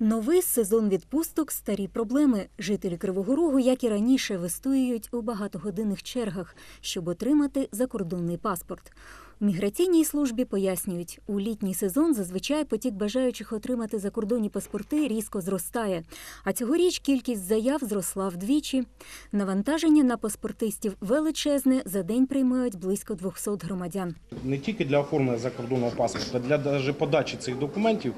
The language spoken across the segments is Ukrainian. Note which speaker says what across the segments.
Speaker 1: Новий сезон відпусток старі проблеми. Жителі Кривого Рогу, як і раніше, вистоюють у багатогодинних чергах, щоб отримати закордонний паспорт. У міграційній службі пояснюють, у літній сезон зазвичай потік бажаючих отримати закордонні паспорти різко зростає. А цьогоріч кількість заяв зросла вдвічі. Навантаження на паспортистів величезне. За день приймають близько 200 громадян.
Speaker 2: не тільки для оформлення закордонного паспорта, для даже подачі цих документів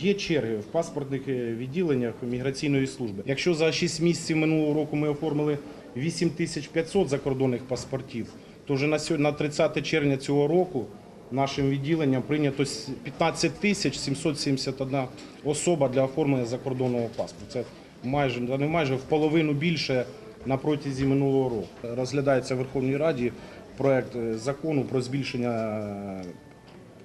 Speaker 2: є черги в паспортних е, відділеннях міграційної служби. Якщо за 6 місяців минулого року ми оформили 8500 закордонних паспортів, то вже на сьогодні, на 30 червня цього року нашим відділенням прийнято с- 15 тисяч 771 особа для оформлення закордонного паспорту. Це майже не майже в половину більше на протязі минулого року. Розглядається в Верховній Раді проект е, закону про збільшення е,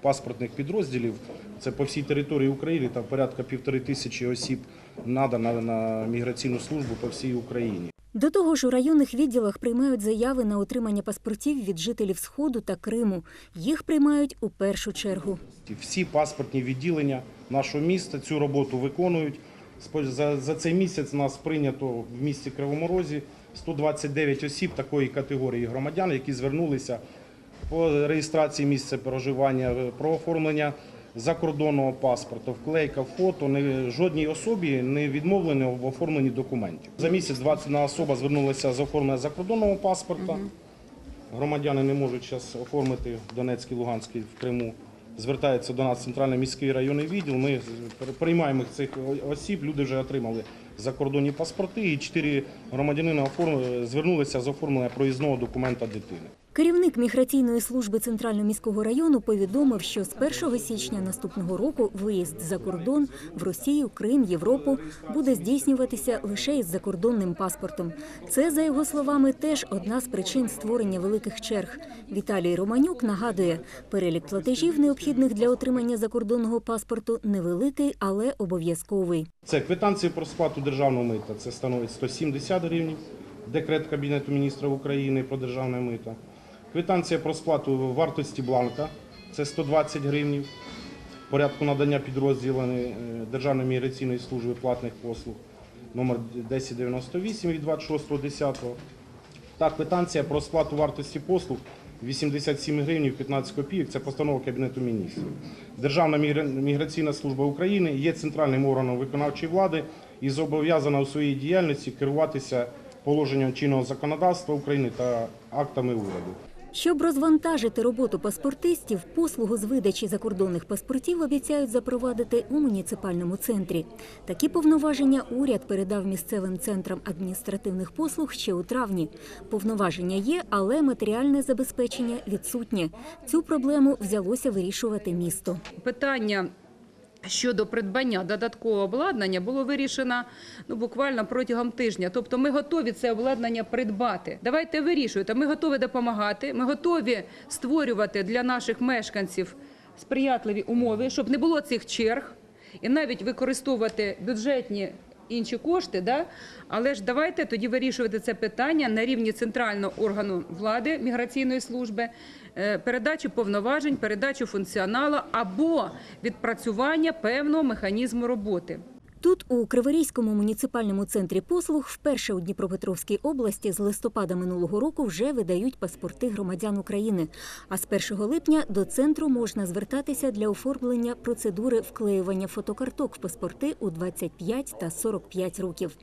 Speaker 2: паспортних підрозділів. Це по всій території України, там порядка півтори тисячі осіб надано на міграційну службу по всій Україні.
Speaker 1: До того ж, у районних відділах приймають заяви на отримання паспортів від жителів Сходу та Криму. Їх приймають у першу чергу.
Speaker 2: Всі паспортні відділення нашого міста цю роботу виконують. За, за цей місяць нас прийнято в місті Кривому Розі 129 осіб такої категорії громадян, які звернулися по реєстрації місця проживання, про оформлення закордонного паспорту, вклейка, фото. Не, жодній особі не відмовлено в оформленні документів. За місяць 21 особа звернулася з оформлення закордонного паспорта. Громадяни не можуть зараз оформити в Донецькій, Луганській, в Криму. Звертаються до нас центральний міський районний відділ. Ми приймаємо цих осіб. Люди вже отримали закордонні паспорти, і чотири громадянина звернулися з оформлення проїзного документа дитини.
Speaker 1: Керівник міграційної служби Центрального міського району повідомив, що з 1 січня наступного року виїзд за кордон в Росію, Крим, Європу буде здійснюватися лише із закордонним паспортом. Це, за його словами, теж одна з причин створення великих черг. Віталій Романюк нагадує, перелік платежів, необхідних для отримання закордонного паспорту, невеликий, але обов'язковий.
Speaker 2: Це квитанції про сплату державного мита. Це становить 170 гривень. Декрет Кабінету міністрів України про державне мито. Квитанція про сплату вартості бланка це 120 гривень. Порядку надання підрозділами е, Державної міграційної служби платних послуг номер 1098 від 26.10. Та квитанція про сплату вартості послуг 87 гривень 15 копійок. Це постанова Кабінету міністрів. Державна міграційна служба України є центральним органом виконавчої влади і зобов'язана у своїй діяльності керуватися положенням чинного законодавства України та актами уряду.
Speaker 1: Щоб розвантажити роботу паспортистів, послугу з видачі закордонних паспортів обіцяють запровадити у муніципальному центрі. Такі повноваження уряд передав місцевим центрам адміністративних послуг ще у травні. Повноваження є, але матеріальне забезпечення відсутнє. Цю проблему взялося вирішувати місто.
Speaker 3: питання щодо придбання додаткового обладнання було вирішено ну, буквально протягом тижня. Тобто ми готові це обладнання придбати. Давайте вирішуйте. Ми готові допомагати, ми готові створювати для наших мешканців сприятливі умови, щоб не було цих черг, і навіть використовувати бюджетні. Інші кошти, да? але ж давайте тоді вирішувати це питання на рівні центрального органу влади міграційної служби, е, передачу повноважень, передачу функціоналу або відпрацювання певного механізму роботи.
Speaker 1: Тут, у Криворізькому муніципальному центрі послуг, вперше у Дніпропетровській області з листопада минулого року вже видають паспорти громадян України. А з 1 липня до центру можна звертатися для оформлення процедури вклеювання фотокарток в паспорти у 25 та 45 років.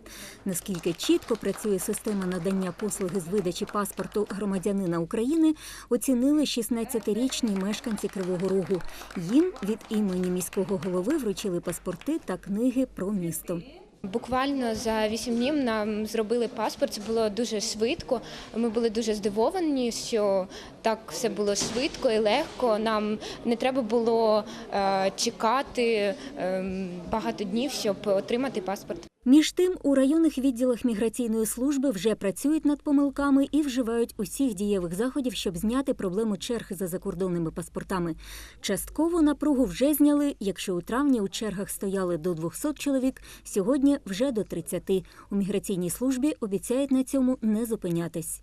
Speaker 1: Наскільки чітко працює система надання послуги з видачі паспорту громадянина України, оцінили 16-річні мешканці Кривого Рогу. Їм від імені міського голови вручили паспорти та книги про місто.
Speaker 4: Буквально за вісім днів нам зробили паспорт. Це було дуже швидко. Ми були дуже здивовані, що так все було швидко і легко. Нам не треба було е, чекати е, багато днів, щоб отримати паспорт.
Speaker 1: Між тим, у районних відділах міграційної служби вже працюють над помилками і вживають усіх дієвих заходів, щоб зняти проблему черг за закордонними паспортами. Частково напругу вже зняли. Якщо у травні у чергах стояли до 200 чоловік, сьогодні вже до 30. У міграційній службі обіцяють на цьому не зупинятись.